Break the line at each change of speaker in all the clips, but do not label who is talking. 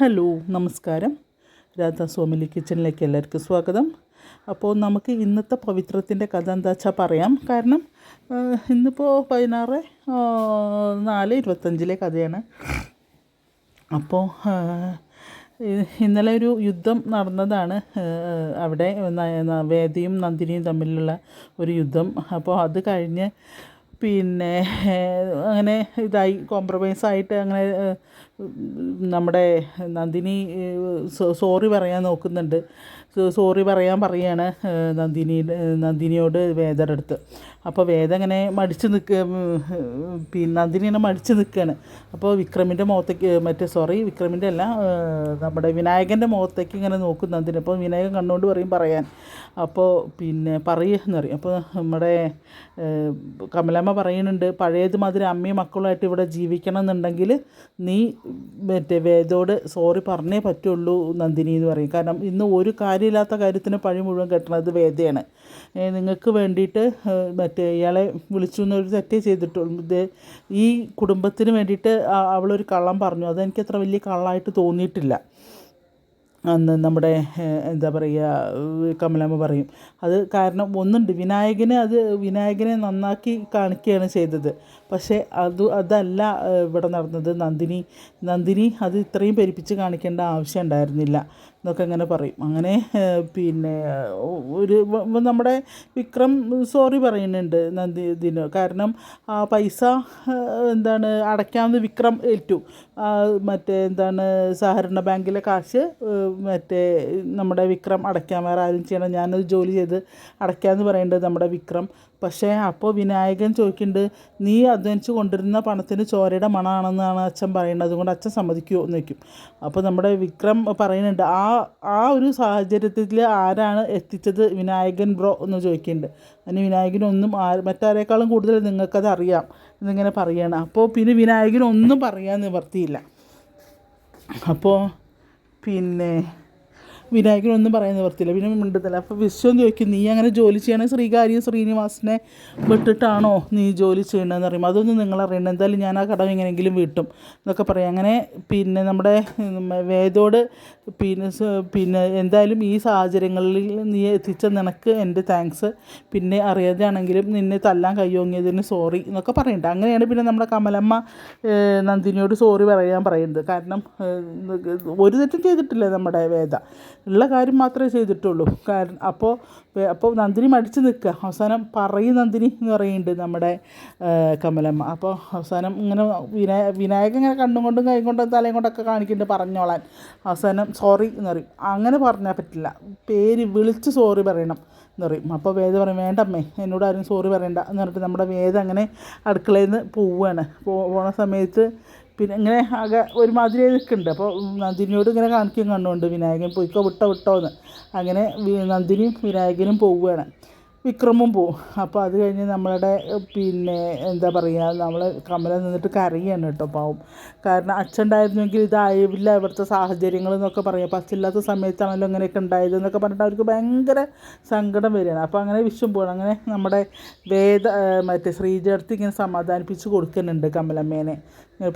Hello നമസ്കാരം. രാധാ സോമിലി കിച്ചണിലേക്ക് എല്ലാവർക്കും സ്വാഗതം. അപ്പോൾ നമുക്ക് ഇന്നത്തെ പവിത്രത്തിന്റെ കഥ എന്താ വെച്ചാൽ പറയാം. കാരണം ഇന്നിപ്പോൾ പതിനാറ് നാല് ഇരുപത്തഞ്ചിലെ കഥയാണ്. അപ്പോൾ ഇന്നലെ ഒരു യുദ്ധം നടന്നതാണ്. അവിടെ വേദിയും നന്ദിനിയും തമ്മിലുള്ള ഒരു യുദ്ധം. അപ്പോൾ അത് കഴിഞ്ഞ് പിന്നെ അങ്ങനെ ഇതായി കോംപ്രമൈസ് ആയിട്ട് അങ്ങനെ നമ്മുടെ നന്ദിനി സോറി പറയാൻ നോക്കുന്നുണ്ട്. സോറി പറയാൻ പറയാണ് നന്ദിനി നന്ദിനിയോട് വേദയുടെ അടുത്ത് അപ്പോൾ വേദ ഇങ്ങനെ മടിച്ച് നിൽക്കുക പിന്നെ നന്ദിനി ഇങ്ങനെ മടിച്ച് നിൽക്കുകയാണ് അപ്പോൾ വിക്രമിന്റെ മുഖത്തേക്ക് മറ്റേ സോറി വിക്രമിന്റെ അല്ല നമ്മുടെ വിനായകന്റെ മുഖത്തേക്ക് ഇങ്ങനെ നോക്കും നന്ദിനി. അപ്പോൾ വിനായകൻ കണ്ണുകൊണ്ട് പറയും പറയാൻ. അപ്പോൾ പിന്നെ പറയുമെന്ന് പറയും അപ്പോൾ നമ്മുടെ കമലമ്മ പറയുന്നുണ്ട് പഴയത് മാതിരി അമ്മയും മക്കളുമായിട്ട് ഇവിടെ ജീവിക്കണം എന്നുണ്ടെങ്കിൽ നീ മറ്റേ വേദോട് സോറി പറഞ്ഞേ പറ്റുള്ളൂ നന്ദിനി എന്ന് പറയും. കാരണം ഇന്ന് ഒരു കാര്യമില്ലാത്ത കാര്യത്തിന് പഴി മുഴുവൻ കെട്ടണത് വേദയാണ്. നിങ്ങൾക്ക് വേണ്ടിയിട്ട് മറ്റേ ഇയാളെ വിളിച്ചു എന്നൊരു തെറ്റേ ചെയ്തിട്ടുള്ളൂ. ഇത് ഈ കുടുംബത്തിന് വേണ്ടിയിട്ട് അവളൊരു കള്ളം പറഞ്ഞു. അതെനിക്ക് അത്ര വലിയ കള്ളമായിട്ട് തോന്നിയിട്ടില്ല. അന്ന് നമ്മുടെ എന്താ പറയുക കമലാമ്മ പറയും. അത് കാരണം ഒന്നുണ്ട്. വിനായകനെ അത് വിനായകനെ നന്നാക്കി കാണിക്കുകയാണ് ചെയ്തത്. പക്ഷേ അത് അതല്ല ഇവിടെ നടന്നത് നന്ദിനി. നന്ദിനി അത് ഇത്രയും പെരുപ്പിച്ച് കാണിക്കേണ്ട ആവശ്യം ഉണ്ടായിരുന്നില്ല. എന്നൊക്കെ അങ്ങനെ പറയും. അങ്ങനെ പിന്നെ ഒരു നമ്മുടെ വിക്രം സോറി പറയുന്നുണ്ട് നന്ദി ഇതിന് കാരണം ആ പൈസ എന്താണ് അടയ്ക്കാമെന്ന് വിക്രം ഏറ്റു. മറ്റേ എന്താണ് സഹകരണ ബാങ്കിലെ കാശ് മറ്റേ നമ്മുടെ വിക്രം അടയ്ക്കാൻ വേറെ ആരും ചെയ്യണം ഞാനത് ജോലി ചെയ്ത് അടയ്ക്കാമെന്ന് പറയേണ്ടത് നമ്മുടെ വിക്രം. പക്ഷേ അപ്പോൾ വിനായകൻ ചോദിക്കുന്നുണ്ട് നീ അധ്വാനിച്ച് കൊണ്ടിരുന്ന പണത്തിന് ചോരയുടെ മണമാണെന്നാണ് അച്ഛൻ പറയുന്നത്. അതുകൊണ്ട് അച്ഛൻ സമ്മതിക്കുമോ എന്ന് വയ്ക്കും അപ്പോൾ നമ്മുടെ വിക്രം പറയുന്നുണ്ട് ആ ആ ഒരു സാഹചര്യത്തിൽ ആരാണ് എത്തിച്ചത് വിനായകൻ ബ്രോ? എന്ന് ചോദിക്കുന്നുണ്ട്. അതിന് വിനായകനൊന്നും ആ മറ്റാരേക്കാളും കൂടുതൽ നിങ്ങൾക്കത് അറിയാം എന്നിങ്ങനെ പറയുകയാണ്. അപ്പോൾ പിന്നെ വിനായകനൊന്നും പറയാൻ നിവർത്തിയില്ല. അപ്പോൾ പിന്നെ വിനായകനൊന്നും പറയാൻ നിവർത്തിയില്ല. പിന്നെ മിണ്ടുന്നില്ല. അപ്പോൾ വിശ്വം ചോദിക്കും നീ അങ്ങനെ ജോലി ചെയ്യണ? ശ്രീകാര്യം ശ്രീനിവാസനെ വിട്ടിട്ടാണോ നീ ജോലി ചെയ്യണമെന്ന് പറയും അതൊന്നും നിങ്ങൾ അറിയണ്ട എന്തായാലും ഞാൻ ആ കടം എങ്ങനെയെങ്കിലും വീട്ടും എന്നൊക്കെ പറയും. അങ്ങനെ പിന്നെ നമ്മുടെ വേദോട് പിന്നെ പിന്നെ എന്തായാലും ഈ സാഹചര്യങ്ങളിൽ നീ എത്തിച്ച നിനക്ക് എന്റെ താങ്ക്സ് പിന്നെ അറിയാതെയാണെങ്കിലും നിന്നെ തല്ലാൻ കയ്യോങ്ങിയതിന് സോറി എന്നൊക്കെ പറയുന്നുണ്ട് അങ്ങനെയാണ് പിന്നെ നമ്മുടെ കമലമ്മ നന്ദിനിയോട് സോറി പറയാൻ പറയുന്നത്. കാരണം ഒരു തെറ്റും ചെയ്തിട്ടില്ല നമ്മുടെ വേദ. ഉള്ള കാര്യം മാത്രമേ ചെയ്തിട്ടുള്ളൂ. കാരണം അപ്പോൾ അപ്പോൾ നന്ദിനി മടിച്ച് നിൽക്കുക അവസാനം പറയും നന്ദിനി എന്ന് പറയുന്നുണ്ട് നമ്മുടെ കമലമ്മ. അപ്പോൾ അവസാനം ഇങ്ങനെ വിനായ വിനായകൻ ഇങ്ങനെ കണ്ണും കൊണ്ടും കൈ കൊണ്ടും തലയും കൊണ്ടൊക്കെ കാണിക്കുന്നുണ്ട് പറഞ്ഞോളാൻ. അവസാനം സോറി എന്ന് പറയും. അങ്ങനെ പറഞ്ഞാൽ പറ്റില്ല. പേര് വിളിച്ച് സോറി പറയണം എന്ന് പറയും. അപ്പോൾ വേദ പറയും വേണ്ടമ്മേ എന്നോട് ആരും സോറി പറയണ്ട എന്ന് പറഞ്ഞിട്ട് നമ്മുടെ വേദ അങ്ങനെ അടുക്കളയിൽ നിന്ന് പോവുകയാണ് പോണ സമയത്ത് പിന്നെ ഇങ്ങനെ ആകെ ഒരുമാതിരി നിൽക്കുന്നുണ്ട്. അപ്പോൾ നന്ദിനിയോട് ഇങ്ങനെ കാണിക്കും കണ്ടുകൊണ്ട് വിനായകൻ പോയിക്കോ വിട്ടോ വിട്ടോ എന്ന്. അങ്ങനെ നന്ദിനിയും വിനായകനും പോവുകയാണ്. വിക്രമും പോവും. അപ്പോൾ അത് കഴിഞ്ഞ് നമ്മളുടെ പിന്നെ എന്താ പറയുക നമ്മൾ കമല നിന്നിട്ട് കരയാണ് കേട്ടോ പാവം. കാരണം അച്ഛൻ ഉണ്ടായിരുന്നെങ്കിൽ ഇതായില്ല ഇവിടുത്തെ സാഹചര്യങ്ങൾ എന്നൊക്കെ പറയാം. അപ്പം അച്ഛനില്ലാത്ത സമയത്താണല്ലോ ഇങ്ങനെയൊക്കെ ഉണ്ടായത് എന്നൊക്കെ പറഞ്ഞിട്ട് അവർക്ക് ഭയങ്കര സങ്കടം വരികയാണ്. അപ്പോൾ അങ്ങനെ വിശ്വം പോകണം അങ്ങനെ നമ്മുടെ വേദ മറ്റേ ശ്രീചേർത്തി ഇങ്ങനെ സമാധാനിപ്പിച്ച് കൊടുക്കുന്നുണ്ട് കമലമ്മേനെ.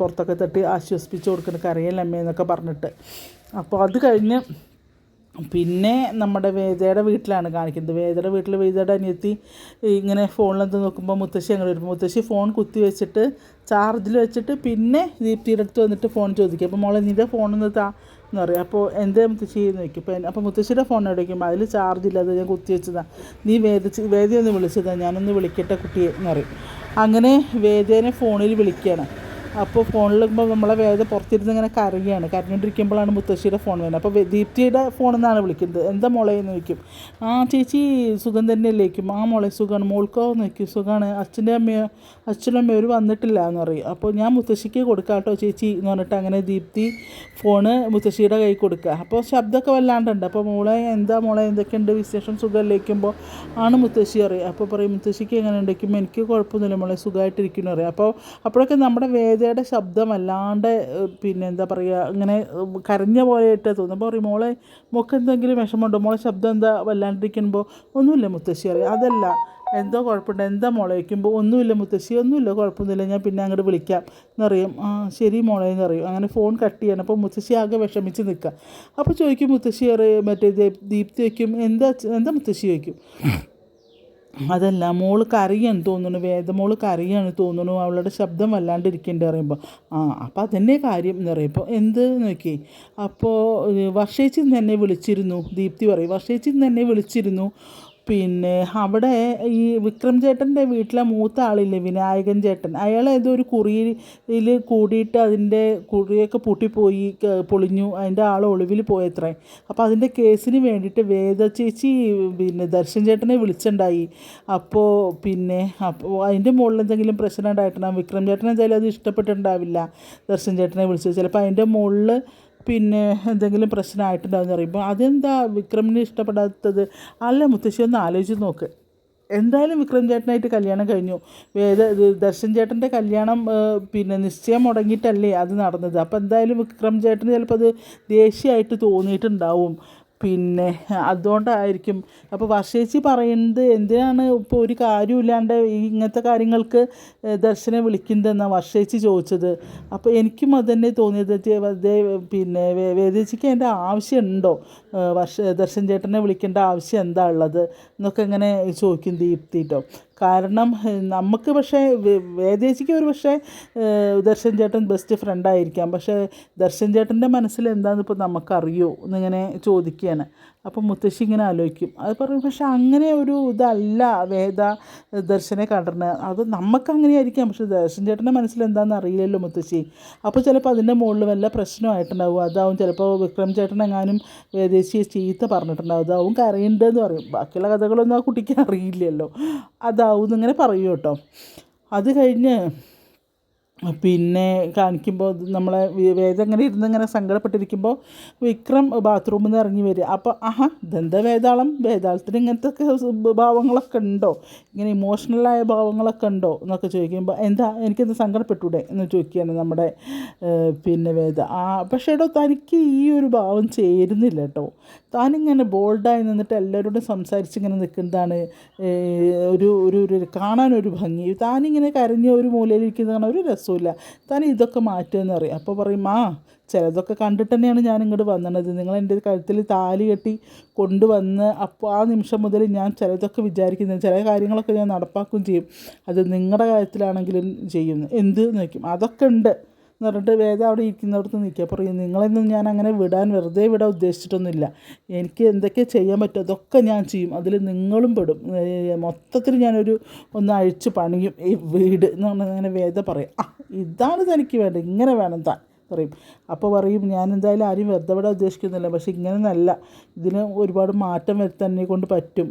പുറത്തൊക്കെ തട്ടി ആശ്വസിപ്പിച്ച് കൊടുക്കുന്നുണ്ട് അമ്മ എന്നൊക്കെ പറഞ്ഞിട്ട്. അപ്പോൾ അത് കഴിഞ്ഞ് പിന്നെ നമ്മുടെ വേദയുടെ വീട്ടിലാണ് കാണിക്കുന്നത്. വേദയുടെ വീട്ടിൽ വേദയുടെ അനിയത്തി ഇങ്ങനെ ഫോണിലെന്ത് നോക്കുമ്പോൾ മുത്തശ്ശി അങ്ങനെ വരും. മുത്തശ്ശി ഫോൺ കുത്തി വെച്ചിട്ട് ചാർജിൽ വെച്ചിട്ട് പിന്നെ ദീപ്തിയുടെ അടുത്ത് വന്നിട്ട് ഫോൺ ചോദിക്കും. അപ്പോൾ മോളെ നിന്റെ ഫോണിൽ താ എന്ന് പറയും. അപ്പോൾ എന്താ മുത്തശ്ശി? വയ്ക്കും അപ്പോൾ അപ്പോൾ മുത്തശ്ശിയുടെ ഫോൺ എടുക്കുമ്പോൾ അതിൽ ചാർജ് ഇല്ലാതെ ഞാൻ കുത്തി വെച്ചതാണ് നീ വേദ വേദി ഒന്ന് വിളിച്ചതാണ് ഞാനൊന്ന് വിളിക്കട്ടെ കുട്ടിയെ എന്ന് പറയും. അങ്ങനെ വേദേനെ ഫോണിൽ വിളിക്കുകയാണ്. അപ്പോൾ ഫോണിൽ ഇപ്പോൾ നമ്മളെ വേദ പുറത്തിരുന്ന് ഇങ്ങനെ കരയുകയാണ് കരഞ്ഞുകൊണ്ടിരിക്കുമ്പോഴാണ് മുത്തശ്ശിയുടെ ഫോൺ വരുന്നത്. അപ്പോൾ ദീപ്തിയുടെ ഫോൺ എന്നാണ് വിളിക്കുന്നത്. എന്താ മോളെ എന്ന് ചോദിക്കും. ആ ചേച്ചി സുഖം തന്നെ ലയിക്കും ആ മോളെ സുഖമാണ് മോൾക്കോ? എന്ന് സുഖമാണ് അച്ഛന്റെ അമ്മയോ? അച്ഛനും അമ്മയോ ഒരു വന്നിട്ടില്ല എന്ന് പറയും. അപ്പോൾ ഞാൻ മുത്തശ്ശിക്ക് കൊടുക്കാം കേട്ടോ ചേച്ചി എന്ന് പറഞ്ഞിട്ട് അങ്ങനെ ദീപ്തി ഫോണ് മുത്തശ്ശിയുടെ കൈ കൊടുക്കുക. അപ്പോൾ ശബ്ദമൊക്കെ വല്ലാണ്ടുണ്ട്. അപ്പോൾ മോളെ എന്താ മോളെ? എന്തൊക്കെയുണ്ട് വിശേഷം? സുഖമല്ലേക്കുമ്പോൾ ആണ് മുത്തശ്ശി അറിയുക അപ്പോൾ പറയും മുത്തശ്ശിക്ക് എങ്ങനെ ഉണ്ടെങ്കിൽ എനിക്ക് കുഴപ്പമൊന്നുമില്ല മോളെ. സുഖമായിട്ടിരിക്കുന്നു അറിയാം അപ്പോൾ അപ്പോഴൊക്കെ നമ്മുടെ വേദയുടെ ശബ്ദം അല്ലാണ്ട് പിന്നെ എന്താ പറയുക ഇങ്ങനെ കരഞ്ഞ പോലെയായിട്ട് തോന്നും. അപ്പോൾ പറയും മോളെ മോൾക്ക് എന്തെങ്കിലും വിഷമമുണ്ടോ? മോളെ ശബ്ദം എന്താ വല്ലാണ്ടിരിക്കുമ്പോൾ ഒന്നുമില്ല മുത്തശ്ശി അറിയാം അതല്ല എന്തോ കുഴപ്പമുണ്ട്. എന്താ മോളെ? വയ്ക്കുമ്പോൾ ഒന്നുമില്ല മുത്തശ്ശി ഒന്നുമില്ല കുഴപ്പമൊന്നുമില്ല. ഞാൻ പിന്നെ അങ്ങോട്ട് വിളിക്കാം. എന്നറിയും ആ ശരി മോളെ എന്നറിയും അങ്ങനെ ഫോൺ കട്ട് ചെയ്യണം. അപ്പോൾ മുത്തശ്ശി ആകെ വിഷമിച്ച് നിൽക്കുക അപ്പോൾ ചോദിക്കും മുത്തശ്ശി അറിയും മറ്റേ ദീപ്തി വയ്ക്കും? എന്താ എന്താ മുത്തശ്ശി വയ്ക്കും അതല്ല മോൾ അറിയാൻ തോന്നുന്നു വേദമോൾ കറിയാണ് തോന്നുന്നു അവളുടെ ശബ്ദം വല്ലാണ്ടിരിക്കുന്നുണ്ട് പറയുമ്പോൾ ആ അപ്പം അതന്നെ കാര്യം എന്ന് പറയുമ്പോൾ എന്ത് നോക്കി? അപ്പോൾ വർഷേച്ചി തന്നെ വിളിച്ചിരുന്നു ദീപ്തി പറയും. വർഷേച്ചി തന്നെ വിളിച്ചിരുന്നു. പിന്നെ അവിടെ ഈ വിക്രം ചേട്ടന്റെ വീട്ടിലെ മൂത്ത ആളില്ലേ വിനായകൻ ചേട്ടൻ. അയാൾ ഏതോ ഒരു കുറിയിൽ കൂടിയിട്ട് അതിന്റെ കുറിയൊക്കെ പൊട്ടിപ്പോയി പൊളിഞ്ഞു. അതിന്റെ ആൾ ഒളിവിൽ പോയത്രേ. അപ്പോൾ അതിന്റെ കേസിന് വേണ്ടിയിട്ട് വേദ ചേച്ചി പിന്നെ ദർശൻ ചേട്ടനെ വിളിച്ചിട്ടുണ്ടായി. അപ്പോൾ പിന്നെ അപ്പോൾ അതിന്റെ മുകളിൽ എന്തെങ്കിലും പ്രശ്നം ഉണ്ടായിട്ടുണ്ടാകും വിക്രം ചേട്ടനെന്തായാലും അത് ഇഷ്ടപ്പെട്ടിട്ടുണ്ടാവില്ല ദർശൻ ചേട്ടനെ വിളിച്ചത്. ചിലപ്പോൾ അതിന്റെ മുകളിൽ പിന്നെ എന്തെങ്കിലും പ്രശ്നമായിട്ടുണ്ടോ എന്ന് പറയുമ്പോൾ അതെന്താ വിക്രമിന് ഇഷ്ടപ്പെടാത്തത്? അല്ല മുത്തശ്ശി ഒന്ന് ആലോചിച്ച് നോക്ക്. എന്തായാലും വിക്രം ചേട്ടനായിട്ട് കല്യാണം കഴിഞ്ഞു. വേദ ദർശൻ ചേട്ടന്റെ കല്യാണം പിന്നെ നിശ്ചയം മുടങ്ങിയിട്ടല്ലേ അത് നടന്നത്. അപ്പോൾ എന്തായാലും വിക്രം ചേട്ടന് ചിലപ്പോൾ അത് ദേഷ്യമായിട്ട് തോന്നിയിട്ടുണ്ടാവും. പിന്നെ അതുകൊണ്ടായിരിക്കും. അപ്പോൾ വർഷേച്ചി പറയുന്നത് എന്തിനാണ് ഇപ്പോൾ ഒരു കാര്യമില്ലാണ്ട് ഇങ്ങനത്തെ കാര്യങ്ങൾക്ക് ദർശനം വിളിക്കുന്നതെന്നാണ് വർഷേച്ചി ചോദിച്ചത്. അപ്പോൾ എനിക്കും അത് തന്നെ തോന്നിയത് പിന്നെ വേദേച്ചിക്ക് അതിന്റെ ആവശ്യമുണ്ടോ? വർഷ ദർശൻ ചേട്ടനെ വിളിക്കേണ്ട ആവശ്യം എന്താ ഉള്ളത്? എന്നൊക്കെ ഇങ്ങനെ ചോദിക്കും ദീപ്തി കേട്ടോ കാരണം നമുക്ക് പക്ഷേ വേദേശിക്ക് ഒരു പക്ഷേ ദർശൻ ചേട്ടൻ ബെസ്റ്റ് ഫ്രണ്ടായിരിക്കാം പക്ഷേ ദർശൻ ചേട്ടന്റെ മനസ്സിൽ എന്താണെന്ന് ഇപ്പോൾ നമുക്കറിയോ? എന്നിങ്ങനെ ചോദിക്കുകയാണ്. അപ്പം മുത്തശ്ശി ഇങ്ങനെ ആലോചിക്കും. അത് പറയും പക്ഷെ അങ്ങനെ ഒരു ഇതല്ല വേദ ദർശനെ കണ്ടിരുന്നത് അത് നമുക്ക് അങ്ങനെ ആയിരിക്കാം പക്ഷെ ദർശൻ ചേട്ടന്റെ മനസ്സിൽ എന്താണെന്ന് അറിയില്ലല്ലോ മുത്തശ്ശി. അപ്പോൾ ചിലപ്പോൾ അതിന്റെ മുകളിൽ വല്ല പ്രശ്നമായിട്ടുണ്ടാവും. അതാവും ചിലപ്പോൾ വിക്രം ചേട്ടൻ എങ്ങാനും വേദേശിയെ ചീത്ത പറഞ്ഞിട്ടുണ്ടാവും. അതാവും കരയുണ്ടെന്ന് പറയും. ബാക്കിയുള്ള കഥകളൊന്നും ആ കുട്ടിക്ക് അറിയില്ലല്ലോ. അതാവും എന്നിങ്ങനെ പറയൂ കേട്ടോ. അത് കഴിഞ്ഞ് പിന്നെ കാണിക്കുമ്പോൾ നമ്മളെ വേദം ഇങ്ങനെ സങ്കടപ്പെട്ടിരിക്കുമ്പോൾ വിക്രം ബാത്റൂമിൽ നിന്ന് ഇറങ്ങി വരിക. അപ്പോൾ ആഹാ ഇതെന്താ വേതാളം വേതാളത്തിന് ഇങ്ങനത്തെ ഭാവങ്ങളൊക്കെ ഉണ്ടോ? ഇങ്ങനെ ഇമോഷണലായ ഭാവങ്ങളൊക്കെ ഉണ്ടോ? എന്നൊക്കെ ചോദിക്കുമ്പോൾ എന്താ എനിക്കെന്ത് സങ്കടപ്പെട്ടൂടെ എന്ന് ചോദിക്കുകയാണ് നമ്മുടെ പിന്നെ വേദ. ആ പക്ഷേ എടോ തനിക്ക് ഈ ഒരു ഭാവം ചേരുന്നില്ല കേട്ടോ. താനിങ്ങനെ ബോൾഡായി നിന്നിട്ട് എല്ലാവരോടും സംസാരിച്ച് ഇങ്ങനെ നിൽക്കുന്നതാണ് ഒരു ഒരു ഒരു കാണാനൊരു ഭംഗി. താനിങ്ങനെ കരഞ്ഞ ഒരു മൂലയിലിരിക്കുന്നതാണ് ഒരു രസമില്ല താൻ ഇതൊക്കെ മാറ്റുമെന്ന് പറയും. അപ്പോൾ പറയും ആ ചിലതൊക്കെ കണ്ടിട്ട് തന്നെയാണ് ഞാൻ ഇങ്ങോട്ട് വന്നത്. നിങ്ങൾ എന്റെ കഴുത്തിൽ താലി കെട്ടി കൊണ്ടുവന്ന് അപ്പോൾ ആ നിമിഷം മുതൽ ഞാൻ ചിലതൊക്കെ വിചാരിക്കുന്നത് ചില കാര്യങ്ങളൊക്കെ ഞാൻ നടപ്പാക്കുകയും ചെയ്യും. അത് നിങ്ങളുടെ കാര്യത്തിലാണെങ്കിലും ചെയ്യും എന്ത് നോക്കും അതൊക്കെ ഉണ്ട്. എന്ന് പറഞ്ഞിട്ട് വേദ അവിടെ ഇരിക്കുന്നിടത്ത് നിൽക്കുക. പറയും നിങ്ങളെന്നും ഞാൻ അങ്ങനെ വിടാൻ വെറുതെ വിടാൻ ഉദ്ദേശിച്ചിട്ടൊന്നുമില്ല. എനിക്ക് എന്തൊക്കെ ചെയ്യാൻ പറ്റും അതൊക്കെ ഞാൻ ചെയ്യും. അതിൽ നിങ്ങളും പെടും. മൊത്തത്തിൽ ഞാനൊരു ഒന്ന് അഴിച്ച് പണിയും ഈ വീട് എന്ന് പറഞ്ഞാൽ അങ്ങനെ വേദ പറയും. ആ ഇതാണ് തനിക്ക് വേണ്ടത്. ഇങ്ങനെ വേണം താൻ പറയും. അപ്പോൾ പറയും ഞാൻ എന്തായാലും ആരും വെറുതെ വിടാൻ ഉദ്ദേശിക്കുന്നില്ല. പക്ഷെ ഇങ്ങനെ നല്ല ഇതിന് ഒരുപാട് മാറ്റം വരുത്താൻ കൊണ്ട് പറ്റും.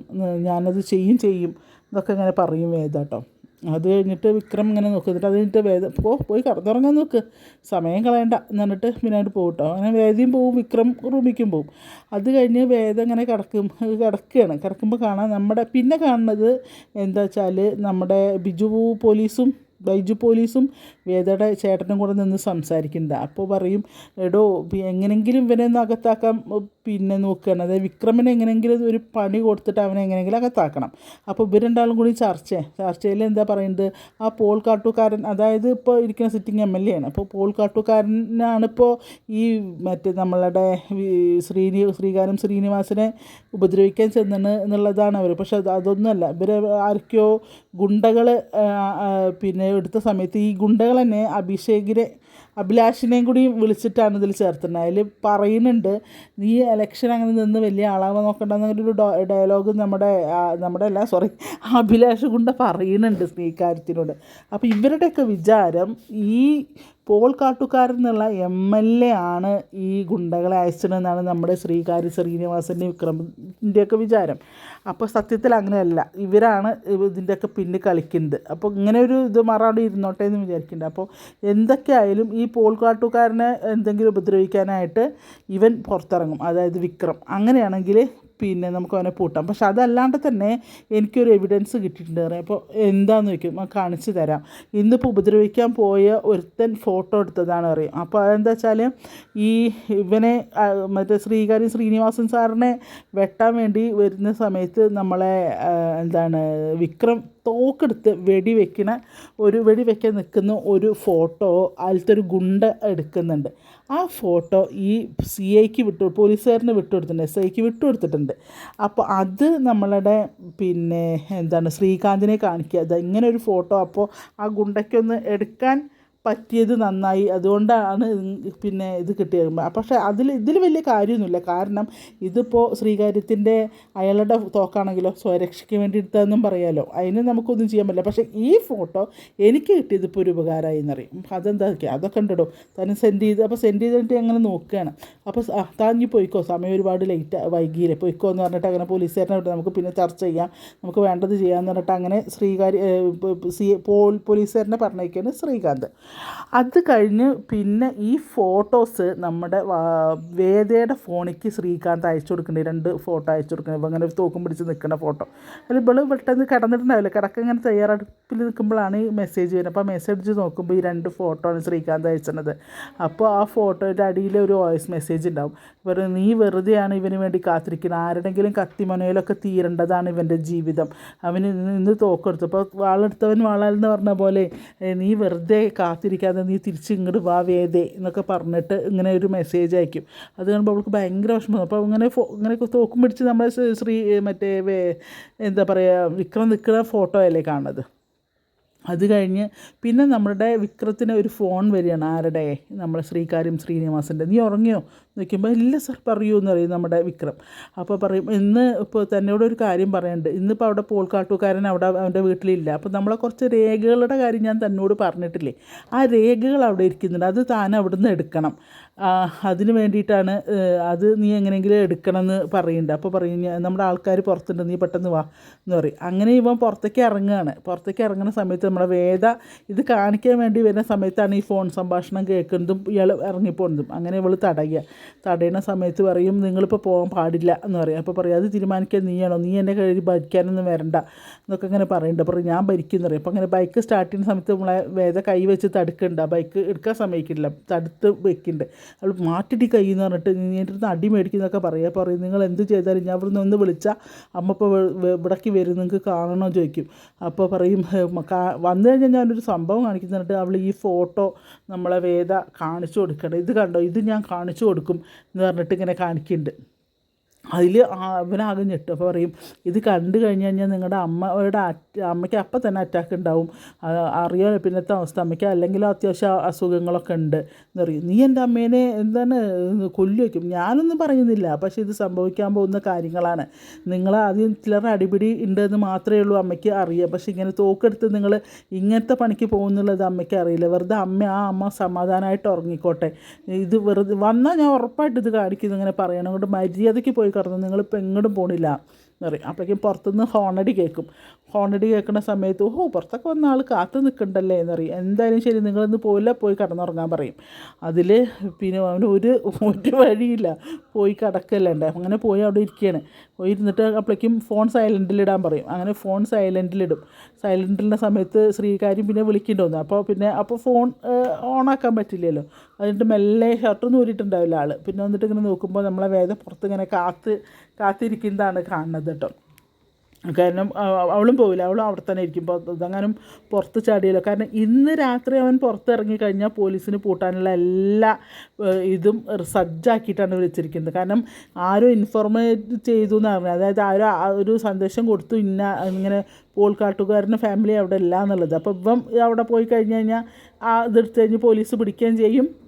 ഞാനത് ചെയ്യും ചെയ്യും എന്നൊക്കെ ഇങ്ങനെ പറയും വേദ കേട്ടോ. അത് കഴിഞ്ഞിട്ട് വിക്രം ഇങ്ങനെ നോക്കും. എന്നിട്ട് അത് കഴിഞ്ഞിട്ട് വേദ പോ പോയി കടന്നുറങ്ങാൻ നോക്ക്. സമയം കളയണ്ട എന്ന് പറഞ്ഞിട്ട് പിന്നെ അങ്ങോട്ട് പോകും കേട്ടോ അങ്ങനെ വേദയും പോവും വിക്രം റൂമിക്കും പോവും. അത് കഴിഞ്ഞ് വേദ ഇങ്ങനെ കിടക്കും കിടക്കുകയാണ് കിടക്കുമ്പോൾ കാണാൻ നമ്മുടെ പിന്നെ കാണുന്നത് എന്താ വെച്ചാൽ നമ്മുടെ ബിജു പോലീസും ബൈജു പോലീസും വേദയുടെ ചേട്ടനും കൂടെ നിന്ന് സംസാരിക്കുന്നത് അപ്പോൾ പറയും എടോ എങ്ങനെങ്കിലും ഇവനെ ഒന്ന് അകത്താക്കാൻ പിന്നെ നോക്കുകയാണ് അതായത് വിക്രമിനെ എങ്ങനെങ്കിലും ഒരു പണി കൊടുത്തിട്ട് അവനെ എങ്ങനെങ്കിലും അകത്താക്കണം. അപ്പോൾ ഇവർ രണ്ടാളും കൂടി ചർച്ച ചർച്ചയിൽ എന്താ പറയുന്നത്? ആ പോൾ കാട്ടുകാരൻ അതായത് ഇപ്പോൾ ഇരിക്കുന്ന സിറ്റിംഗ് എം എൽ എ ആണ്. അപ്പോൾ പോൾ കാട്ടുകാരനാണ് ഇപ്പോൾ ഈ മറ്റേ നമ്മളുടെ ശ്രീനി ശ്രീകാരം ശ്രീനിവാസനെ ഉപദ്രവിക്കാൻ ചെന്നണ് എന്നുള്ളതാണ് അവർ. പക്ഷെ അത് അതൊന്നുമല്ല. ഇവർ ആർക്കോ ഗുണ്ടകൾ പിന്നെ എടുത്ത സമയത്ത് ഈ ഗുണ്ടകൾ തന്നെ അഭിഷേകിനെ അഭിലാഷിനെയും കൂടി വിളിച്ചിട്ടാണ് ഇതിൽ ചേർത്തിട്ടുണ്ട് അതിൽ പറയുന്നുണ്ട് നീ ഇലക്ഷൻ അങ്ങനെ നിന്ന് വലിയ ആളാവാൻ നോക്കണ്ടെന്നൊരു ഡയലോഗ് നമ്മുടെ നമ്മുടെ അല്ല സോറി അഭിലാഷ് കൊണ്ട് പറയുന്നുണ്ട് സ്നേഹിക്കാര്യത്തിനോട്. അപ്പോൾ ഇവരുടെയൊക്കെ വിചാരം ഈ പോൾ കാട്ടുകാരൻ എന്നുള്ള എം എൽ എ ആണ് ഈ ഗുണ്ടകളെ അയച്ചതെന്നാണ് നമ്മുടെ ശ്രീകാര്യ ശ്രീനിവാസന്റെ വിക്രമിന്റെയൊക്കെ വിചാരം. അപ്പോൾ സത്യത്തിൽ അങ്ങനെയല്ല. ഇവരാണ് ഇതിന്റെയൊക്കെ പിന്നെ കളിക്കുന്നത്. അപ്പോൾ ഇങ്ങനെ ഒരു ഇത് മറാണ്ട് ഇരുന്നോട്ടെ എന്ന് വിചാരിക്കുന്നുണ്ട്. അപ്പോൾ എന്തൊക്കെയായാലും ഈ പോൾ കാട്ടുകാരനെ എന്തെങ്കിലും ഉപദ്രവിക്കാനായിട്ട് ഇവൻ പുറത്തിറങ്ങും. അതായത് വിക്രം. അങ്ങനെയാണെങ്കിൽ പിന്നെ നമുക്ക് അവനെ പൂട്ടാം. പക്ഷെ അതല്ലാണ്ട് തന്നെ എനിക്കൊരു എവിഡൻസ് കിട്ടിയിട്ടുണ്ട്. അപ്പോൾ എന്താന്ന് ചോദിക്കും? കാണിച്ചു തരാം. ഇന്നിപ്പോൾ ഉപദ്രവിക്കാൻ പോയ ഒരുത്തൻ ഫോട്ടോ എടുത്തതാണ് അറിയാം അപ്പോൾ അതെന്താ വെച്ചാൽ ഈ ഇവനെ മറ്റേ ശ്രീകാര്യം ശ്രീനിവാസൻ സാറിനെ വെട്ടാൻ വേണ്ടി വരുന്ന സമയത്ത് നമ്മളെ എന്താണ് വിക്രം തോക്കെടുത്ത് വെടി വെക്കണ ഒരു വെടി വെക്കാൻ നിൽക്കുന്ന ഒരു ഫോട്ടോ അതിലത്തെ ഒരു ഗുണ്ട എടുക്കുന്നുണ്ട്. ആ ഫോട്ടോ ഈ സി ഐക്ക് വിട്ടു പോലീസുകാരന് വിട്ടുകൊടുത്തിട്ടുണ്ട് എസ് ഐക്ക് വിട്ടുകൊടുത്തിട്ടുണ്ട് അപ്പോൾ അത് നമ്മളുടെ പിന്നെ എന്താണ് ശ്രീകാന്തിനെ കാണിക്കുക. അത് ഇങ്ങനെ ഒരു ഫോട്ടോ അപ്പോൾ ആ ഗുണ്ടയ്ക്കൊന്ന് എടുക്കാൻ പറ്റിയത് നന്നായി. അതുകൊണ്ടാണ് പിന്നെ ഇത് കിട്ടിയത്. പക്ഷേ അതിൽ ഇതിൽ വലിയ കാര്യമൊന്നുമില്ല. കാരണം ഇതിപ്പോൾ ശ്രീകാര്യത്തിന്റെ അയാളുടെ തോക്കാണെങ്കിലോ സ്വരക്ഷയ്ക്ക് വേണ്ടി എടുത്തതെന്നും പറയാമല്ലോ അതിന് നമുക്കൊന്നും ചെയ്യാൻ പറ്റില്ല. പക്ഷേ ഈ ഫോട്ടോ എനിക്ക് കിട്ടിയത് ഇപ്പോൾ ഒരു ഉപകാരമായി എന്നറിയും അതെന്താ അതൊക്കെ ഉണ്ടോ തന്നെ സെൻഡ് ചെയ്ത് അപ്പോൾ സെൻഡ് ചെയ്തിട്ട് അങ്ങനെ നോക്കുകയാണ്. അപ്പോൾ താഞ്ഞി പോയിക്കോ. സമയം ഒരുപാട് ലേറ്റ് വൈകിയില്ലേ? പോയിക്കോ എന്ന് പറഞ്ഞിട്ട് അങ്ങനെ പോലീസുകാരനെ വിട്ട് നമുക്ക് പിന്നെ ചർച്ച ചെയ്യാം. നമുക്ക് വേണ്ടത് ചെയ്യാമെന്ന് പറഞ്ഞിട്ട് അങ്ങനെ ശ്രീകാര്യ സി പോലീസുകാരനെ പറഞ്ഞേക്കാണ് ശ്രീകാന്ത്. അത് കഴിഞ്ഞ് പിന്നെ ഈ ഫോട്ടോസ് നമ്മുടെ വേദയുടെ ഫോണിക്ക് ശ്രീകാന്ത് അയച്ചു കൊടുക്കുന്നുണ്ട് രണ്ട് ഫോട്ടോ അയച്ചു കൊടുക്കുന്നത് ഇപ്പം അങ്ങനെ തോക്കും പിടിച്ച് നിൽക്കുന്ന ഫോട്ടോ അതിൽ ഇവൾ പെട്ടെന്ന് കിടന്നിട്ടുണ്ടാവില്ല. കിടക്ക ഇങ്ങനെ തയ്യാറെടുപ്പിൽ നിൽക്കുമ്പോഴാണ് ഈ മെസ്സേജ് വരുന്നത്. അപ്പോൾ മെസ്സേജ് നോക്കുമ്പോൾ ഈ രണ്ട് ഫോട്ടോ ആണ് ശ്രീകാന്ത് അയച്ചത്. അപ്പോൾ ആ ഫോട്ടോയുടെ അടിയിൽ ഒരു വോയിസ് മെസ്സേജ് ഉണ്ടാവും. ഇവർ നീ വെറുതെയാണ് ഇവന് വേണ്ടി കാത്തിരിക്കുന്നത് ആരുടെങ്കിലും കത്തിമനയിലൊക്കെ തീരേണ്ടതാണ് ഇവന്റെ ജീവിതം. അവന് ഇന്ന് തോക്കെടുത്തു. അപ്പോൾ വാളെടുത്തവൻ വാളാലെന്ന് പറഞ്ഞ പോലെ നീ വെറുതെ കാത്തിരിക്കാതെ നീ തിരിച്ച് ഇങ്ങോട്ട് വാ വേദേ എന്നൊക്കെ പറഞ്ഞിട്ട് ഇങ്ങനെ ഒരു മെസ്സേജ് അയക്കും. അത് കാണുമ്പോൾ അവൾക്ക് ഭയങ്കര വിഷമം. അപ്പോൾ ഇങ്ങനെ ഫോ ഇങ്ങനെ തോക്കും പിടിച്ച് നമ്മളെ ശ്രീ- മറ്റേ എന്താ പറയുക വിക്രം നിൽക്കുന്ന ഫോട്ടോ അല്ലേ കാണുന്നത്? അത് കഴിഞ്ഞ് പിന്നെ നമ്മുടെ വിക്രത്തിന് ഒരു ഫോൺ വരികയാണ്. ആരുടെ? നമ്മുടെ ശ്രീകാര്യം ശ്രീനിവാസന്റെ നീ ഉറങ്ങിയോ? എന്ന് ചോദിക്കുമ്പോൾ ഇല്ല സർ പറയൂ എന്ന് പറയും നമ്മുടെ വിക്രം. അപ്പോൾ പറയും ഇന്ന് ഇപ്പോൾ തന്നോട് ഒരു കാര്യം പറയുന്നുണ്ട് ഇന്നിപ്പോൾ അവിടെ പോൾക്കാട്ടുകാരൻ അവിടെ അവന്റെ വീട്ടിലില്ല. അപ്പോൾ നമ്മളെ കുറച്ച് രേഖകളുടെ കാര്യം ഞാൻ തന്നോട് പറഞ്ഞിട്ടില്ലേ? ആ രേഖകൾ അവിടെ ഇരിക്കുന്നുണ്ട്. അത് താൻ അവിടെ നിന്ന് എടുക്കണം അതിന് വേണ്ടിയിട്ടാണ് അത് നീ എങ്ങനെയെങ്കിലും എടുക്കണം എന്ന് പറയുന്നുണ്ട്. അപ്പോൾ പറയും നമ്മുടെ ആൾക്കാർ പുറത്തുണ്ട്. നീ പെട്ടെന്ന് വാ. എന്ന് പറയും. അങ്ങനെ ഇവൻ പുറത്തേക്ക് ഇറങ്ങുകയാണ്. പുറത്തേക്ക് ഇറങ്ങുന്ന സമയത്ത് നമ്മുടെ വേദ ഇത് കാണിക്കാൻ വേണ്ടി വരുന്ന സമയത്താണ് ഈ ഫോൺ സംഭാഷണം കേൾക്കുന്നതും ഇയാൾ ഇറങ്ങിപ്പോണതും അങ്ങനെ ഇവൾ തടയുക. തടയുന്ന സമയത്ത് പറയും നിങ്ങളിപ്പോൾ പോകാൻ പാടില്ല എന്ന് പറയും. അപ്പോൾ പറയും അത് തീരുമാനിക്കാൻ നീയാണോ? നീ എന്നെ കയ്യിൽ ഭരിക്കാനൊന്നും വരണ്ട എന്നൊക്കെ ഇങ്ങനെ പറയുന്നുണ്ട് അപ്പോൾ ഞാൻ ഭരിക്കുന്നു പറയും. അപ്പോൾ അങ്ങനെ ബൈക്ക് സ്റ്റാർട്ട് ചെയ്യുന്ന സമയത്ത് നമ്മളെ വേദ കൈ വെച്ച് തടുക്കുന്നുണ്ട് ആ ബൈക്ക് എടുക്കാൻ സമയക്കില്ല തടുത്ത് വെക്കുന്നുണ്ട് അവൾ മാറ്റിട്ട് കൈ എന്ന് പറഞ്ഞിട്ട് നീ എന്റെ അടുത്ത് അടി മേടിക്കുന്നൊക്കെ പറയുക പറയും. നിങ്ങൾ എന്ത് ചെയ്താലും ഞാൻ ഇവിടുന്ന് ഒന്ന് വിളിച്ചാൽ അമ്മ ഇപ്പോൾ ഇവിടേക്ക് വരും. നിങ്ങൾക്ക് കാണണോ? ചോദിക്കും. അപ്പോൾ പറയും "ഹേ, മ- കാ- വന്നു കഴിഞ്ഞാൽ ഞാനൊരു സംഭവം കാണിക്കുന്നിട്ട് അവൾ ഈ ഫോട്ടോ നമ്മളെ വേദ കാണിച്ചു കൊടുക്കണം ഇത് കണ്ടോ? ഇത് ഞാൻ കാണിച്ചു കൊടുക്കും. എന്ന് പറഞ്ഞിട്ട് ഇങ്ങനെ കാണിക്കുന്നുണ്ട് അതിൽ അവനാകെ ഞെട്ടും. അപ്പോൾ പറയും ഇത് കണ്ടു കഴിഞ്ഞ് കഴിഞ്ഞാൽ നിങ്ങളുടെ അമ്മയുടെ അമ്മയ്ക്ക് അപ്പം തന്നെ അറ്റാക്ക് ഉണ്ടാവും അറിയാൻ പിന്നത്തെ അവസ്ഥ അമ്മയ്ക്ക് അല്ലെങ്കിലും അത്യാവശ്യം അസുഖങ്ങളൊക്കെ ഉണ്ട് എന്ന് പറയും. നീ എന്റെ അമ്മേനെ എന്താണ് കൊല്ലി വയ്ക്കും ഞാനൊന്നും പറയുന്നില്ല. പക്ഷെ ഇത് സംഭവിക്കാൻ പോകുന്ന കാര്യങ്ങളാണ്. നിങ്ങൾ ആദ്യം ചിലർ അടിപിടി ഉണ്ടെന്ന് മാത്രമേ ഉള്ളൂ അമ്മയ്ക്ക് അറിയാം. പക്ഷെ ഇങ്ങനെ തോക്കെടുത്ത് നിങ്ങൾ ഇങ്ങനത്തെ പണിക്ക് പോകുന്നുള്ളത് അമ്മയ്ക്ക് അറിയില്ല. വെറുതെ അമ്മ ആ അമ്മ സമാധാനമായിട്ട് ഉറങ്ങിക്കോട്ടെ. ഇത് വെറുതെ വന്നാൽ ഞാൻ ഉറപ്പായിട്ട് ഇത് കാണിക്കുന്നു ഇങ്ങനെ പറയണം. കൊണ്ട് മര്യാദയ്ക്ക് പോയി കിടന്നു നിങ്ങളിപ്പോൾ എങ്ങോട്ടും പോണില്ല എന്ന് പറയും. അപ്പോഴേക്കും പുറത്തുനിന്ന് ഹോണടി കേൾക്കും. ഹോണടി കേൾക്കുന്ന സമയത്ത് ഓഹോ പുറത്തൊക്കെ വന്ന ആൾ കാത്തു നിൽക്കണ്ടല്ലേ? എന്നറിയും എന്തായാലും ശരി നിങ്ങളിന്ന് പോയില്ല പോയി കിടന്നുറങ്ങാൻ പറയും. അതിൽ പിന്നെ അവന് ഒരു ഒരു വഴിയില്ല. പോയി കിടക്കല്ലേ അങ്ങനെ പോയി അവിടെ ഇരിക്കുകയാണ് ഇരുന്നിട്ട് അപ്പോഴേക്കും ഫോൺ സൈലന്റിലിടാൻ പറയും. അങ്ങനെ ഫോൺ സൈലന്റിലിടും സൈലന്റിലിടുന്ന സമയത്ത് ശ്രീകാര്യം പിന്നെ വിളിക്കേണ്ടി അപ്പോൾ പിന്നെ അപ്പോൾ ഫോൺ ഓണാക്കാൻ പറ്റില്ലല്ലോ. അതിട്ട് മെല്ലെ ഷർട്ട് ഊരിയിട്ടുണ്ടാവില്ല ആൾ പിന്നെ വന്നിട്ട് ഇങ്ങനെ നോക്കുമ്പോൾ നമ്മളെ വേദ പുറത്ത് ഇങ്ങനെ കാത്ത് കാത്തിരിക്കുന്നതാണ് കാണുന്നത് കേട്ടോ. കാരണം അവ- അവളും പോവില്ല. അവളും അവിടെ തന്നെ ഇരിക്കും. ഇതെങ്ങാനും പുറത്ത് ചാടിയല്ലോ. കാരണം ഇന്ന് രാത്രി അവൻ പുറത്തിറങ്ങി കഴിഞ്ഞാൽ പോലീസിന് പൂട്ടാനുള്ള എല്ലാ ഇതും സജ്ജാക്കിയിട്ടാണ് വിളിച്ചിരിക്കുന്നത്. കാരണം ആരും ഇൻഫോർമേറ്റ് ചെയ്തു എന്ന് പറഞ്ഞു അതായത് ആരും ആ ഒരു സന്ദേശം കൊടുത്തു ഇന്ന ഇങ്ങനെ പോൾക്കാട്ടുകാരന്റെ ഫാമിലി അവിടെ ഇല്ല എന്നുള്ളത്. അപ്പം ഇവം അവിടെ പോയി കഴിഞ്ഞ് കഴിഞ്ഞാൽ ആ ഇതെടുത്ത് കഴിഞ്ഞ് പോലീസ് പിടിക്കുകയും ചെയ്യും.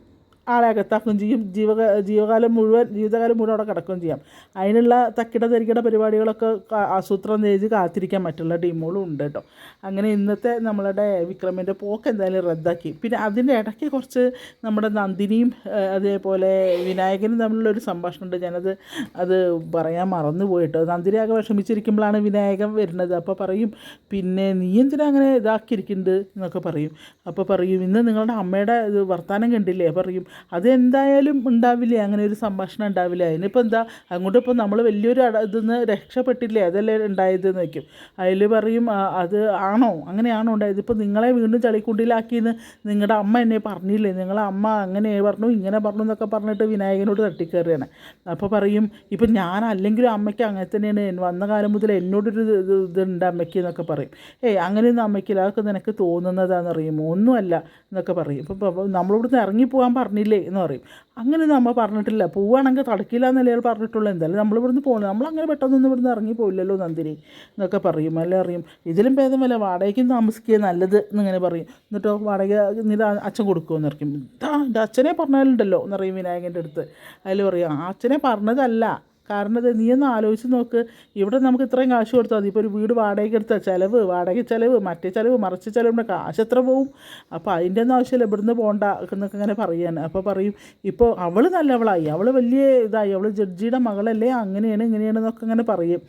ആളെ അകത്താക്കുകയും ചെയ്യും. ജീവക ജീവകാലം മുഴുവൻ ജീവിതകാലം മുഴുവൻ അവിടെ കിടക്കുകയും ചെയ്യാം. അതിനുള്ള തക്കിട തിരിക്കട പരിപാടികളൊക്കെ ആസൂത്രണം ചെയ്ത് കാത്തിരിക്കാൻ മറ്റുള്ള ടീമുകളും ഉണ്ട് കേട്ടോ. അങ്ങനെ ഇന്നത്തെ നമ്മളുടെ വിക്രമിന്റെ പോക്ക് എന്തായാലും റദ്ദാക്കി. പിന്നെ അതിന്റെ ഇടയ്ക്ക് കുറച്ച് നമ്മുടെ നന്ദിനിയും അതേപോലെ വിനായകനും തമ്മിലുള്ള ഒരു സംഭാഷണം ഉണ്ട്. ഞാനത് അത് പറയാൻ മറന്നു പോയിട്ടോ നന്ദിനി ആകെ വിഷമിച്ചിരിക്കുമ്പോഴാണ് വിനായകൻ വരുന്നത്. അപ്പോൾ പറയും പിന്നെ നീ എന്തിനാ അങ്ങനെ ഇതാക്കിയിരിക്കുന്നുണ്ട്? എന്നൊക്കെ പറയും. അപ്പോൾ പറയും ഇന്ന് നിങ്ങളുടെ അമ്മയുടെ ഇത് വർത്തമാനം കണ്ടില്ലേ? പറയും അത് എന്തായാലും ഉണ്ടാവില്ലേ? അങ്ങനെ ഒരു സംഭാഷണം ഉണ്ടാവില്ല? അതിനിപ്പോൾ എന്താ? അങ്ങോട്ട് ഇപ്പോൾ നമ്മൾ വലിയൊരു ഇതെന്ന് രക്ഷപ്പെട്ടില്ലേ? അതല്ലേ ഉണ്ടായതെന്ന് വയ്ക്കും അതിൽ പറയും അത് ആണോ? അങ്ങനെയാണോ ഉണ്ടായത്? ഇപ്പോൾ നിങ്ങളെ വീണ്ടും ചളിക്കുണ്ടിലാക്കിയെന്ന് നിങ്ങളുടെ അമ്മ എന്നെ പറഞ്ഞില്ലേ? നിങ്ങളെ അമ്മ അങ്ങനെ പറഞ്ഞു ഇങ്ങനെ പറഞ്ഞു എന്നൊക്കെ പറഞ്ഞിട്ട് വിനായകനോട് തട്ടിക്കയറിയാണ് അപ്പോൾ പറയും ഇപ്പം ഞാൻ അല്ലെങ്കിലും അമ്മയ്ക്ക് അങ്ങനെ തന്നെയാണ്. വന്ന കാലം മുതൽ എന്നോടൊരു ഇത് ഇത് ഇതുണ്ട് അമ്മയ്ക്ക് എന്നൊക്കെ പറയും. ഏയ് അങ്ങനെയൊന്നും അമ്മയ്ക്കില്ല അതൊക്കെ നിനക്ക് തോന്നുന്നതാണെന്ന് അറിയുമോ ഒന്നുമല്ല എന്നൊക്കെ പറയും. ഇപ്പം നമ്മളിവിടുന്ന് ഇറങ്ങിപ്പോകാൻ പറഞ്ഞില്ലേ? എന്ന് പറയും. അങ്ങനെ നമ്മൾ പറഞ്ഞിട്ടില്ല. പോവുകയാണെങ്കിൽ തടക്കില്ല എന്നല്ലേ അയാൾ പറഞ്ഞിട്ടുള്ളൂ. എന്തായാലും നമ്മൾ ഇവിടുന്ന് പോകണം. പോകുന്നത് നമ്മളങ്ങനെ പെട്ടെന്നൊന്നും ഇവിടുന്ന് ഇറങ്ങി പോയില്ലല്ലോ നന്ദിനി എന്നൊക്കെ പറയും. അല്ലേ അറിയും? ഇതിലും ഭേദം വല്ല വാടകയ്ക്കും താമസിക്കുക നല്ലത് എന്നിങ്ങനെ പറയും. എന്നിട്ടോ വാടക നിന്റെ അച്ഛൻ കൊടുക്കുമെന്ന് പറയും. ഇതാ എന്റെ അച്ഛനെ പറഞ്ഞാലുണ്ടല്ലോ എന്നറിയും വിനായകന്റെ അടുത്ത്. അതിൽ പറയും ആ അച്ഛനെ പറഞ്ഞതല്ല. കാരണം ഇത് നീ ഒന്ന് ആലോചിച്ച് നോക്ക്. ഇവിടെ നമുക്ക് ഇത്രയും കാശ് കൊടുത്താൽ മതി. ഇപ്പോൾ ഒരു വീട് വാടകയ്ക്ക് എടുത്താൽ ചിലവ് വാടക ചിലവ് മറ്റേ ചിലവ് മറിച്ച് ചിലവിന്റെ കാശ് എത്ര പോവും? അപ്പോൾ അതിന്റെ ഒന്നും ആവശ്യമില്ല. ഇവിടുന്ന് പോകണ്ട എന്നൊക്കെ ഇങ്ങനെ പറയാൻ അപ്പോൾ പറയും ഇപ്പോൾ അവൾ നല്ലവളായി. അവൾ വലിയ ഇതായി. അവൾ ജഡ്ജിയുടെ മകളല്ലേ? അങ്ങനെയാണ് ഇങ്ങനെയാണ് എന്നൊക്കെ ഇങ്ങനെ പറയും.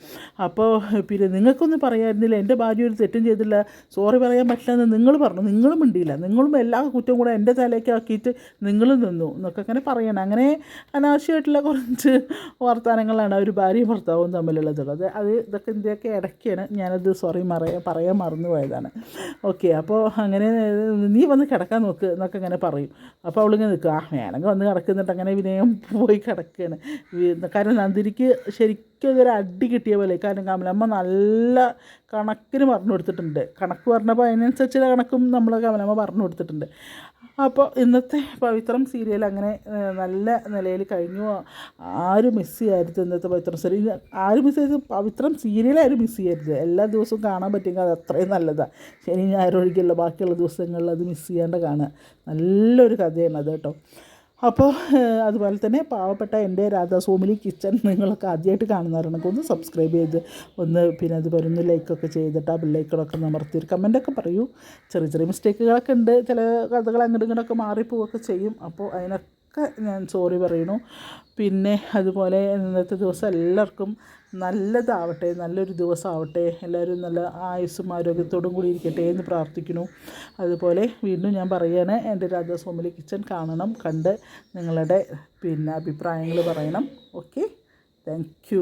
അപ്പോൾ പിന്നെ നിങ്ങൾക്കൊന്നും പറയായിരുന്നില്ല എന്റെ ഭാര്യ ഒരു തെറ്റും ചെയ്തില്ല. സോറി പറയാൻ പറ്റില്ല എന്ന് നിങ്ങൾ പറഞ്ഞു. നിങ്ങളും മിണ്ടിയില്ല. നിങ്ങളും എല്ലാ കുറ്റവും കൂടെ എന്റെ തലയ്ക്ക് ആക്കിയിട്ട് നിങ്ങളും നിന്നു. എന്നൊക്കെ ഇങ്ങനെ പറയണം. അങ്ങനെ അനാവശ്യമായിട്ടുള്ള കുറച്ച് വർത്തമാനങ്ങളാണ് ഒരു ഭാര്യയും ഭർത്താവും തമ്മിലുള്ളത്. അത് അത് ഇതൊക്കെ ഇന്ത്യയൊക്കെ ഇടയ്ക്കാണ് ഞാനത് സോറി മറയാ പറയാൻ മറന്നു പോയതാണ്. ഓക്കെ അപ്പോൾ അങ്ങനെ നീ വന്ന് കിടക്കാൻ നോക്ക് എന്നൊക്കെ അങ്ങനെ പറയും. അപ്പോൾ അവളിങ്ങനെ നിൽക്കുക ആ വേണമെങ്കിൽ വന്ന് കിടക്കുന്നിട്ട് അങ്ങനെ വിനയം പോയി കിടക്കുകയാണ് കാരണം നന്ദിനിക്ക് ശരിക്കും ഒരു അടി കിട്ടിയ പോലെ. കാരണം കമലമ്മ നല്ല കണക്കിന് പറഞ്ഞു കൊടുത്തിട്ടുണ്ട്. കണക്ക് പറഞ്ഞപ്പോൾ അതിനനുസരിച്ചുള്ള കണക്കും നമ്മൾ കമലമ്മ പറഞ്ഞു കൊടുത്തിട്ടുണ്ട്. അപ്പോൾ ഇന്നത്തെ പവിത്രം സീരിയൽ അങ്ങനെ നല്ല നിലയിൽ കഴിഞ്ഞു. ആരും മിസ് ചെയ്യരുത് ഇന്നത്തെ പവിത്രം സീരിയൽ ആരും മിസ് ചെയ്ത് പവിത്രം സീരിയൽ ആരും മിസ് ചെയ്യരുത്. എല്ലാ ദിവസവും കാണാൻ പറ്റുമെങ്കിൽ അത് അത്രയും നല്ലതാണ് ശനി ഞായർ ഒഴികെയുള്ള ബാക്കിയുള്ള ദിവസങ്ങളിൽ അത് മിസ് ചെയ്യാണ്ട് കാണുക നല്ലൊരു കഥയാണ് അത് കേട്ടോ. അപ്പോൾ അതുപോലെ തന്നെ പാവപ്പെട്ട എന്റെ രാധാ സോമിലി കിച്ചൺ നിങ്ങളൊക്കെ ആദ്യമായിട്ട് കാണുന്നവരാണെങ്കിൽ ഒന്ന് സബ്സ്ക്രൈബ് ചെയ്ത് ഒന്ന് പിന്നെ അതുപോലെ ഒന്ന് ലൈക്കൊക്കെ ചെയ്തിട്ട് ആ ബെല്ലൈക്കണൊക്കെ അമർത്തി ഒരു കമന്റൊക്കെ പറയൂ. ചെറിയ ചെറിയ മിസ്റ്റേക്കുകളൊക്കെ ഉണ്ട്. ചില കഥകൾ അങ്ങോട്ടും ഇങ്ങോട്ടൊക്കെ മാറിപ്പോവുകയൊക്കെ ചെയ്യും. അപ്പോൾ അതിനൊക്കെ ഞാൻ സോറി പറയണു. പിന്നെ അതുപോലെ ഇന്നത്തെ ദിവസം എല്ലാവർക്കും നല്ലതാവട്ടെ നല്ലൊരു ദിവസമാവട്ടെ. എല്ലാവരും നല്ല ആയുസ്സും ആരോഗ്യത്തോടും കൂടി ഇരിക്കട്ടെ എന്ന് പ്രാർത്ഥിക്കുന്നു. അതുപോലെ വീണ്ടും ഞാൻ പറയുകയാണ് എന്റെ രാധാ സോമിലി കിച്ചൺ കാണണം കണ്ട് നിങ്ങളുടെ പിന്നെ അഭിപ്രായങ്ങൾ പറയണം. Okay thank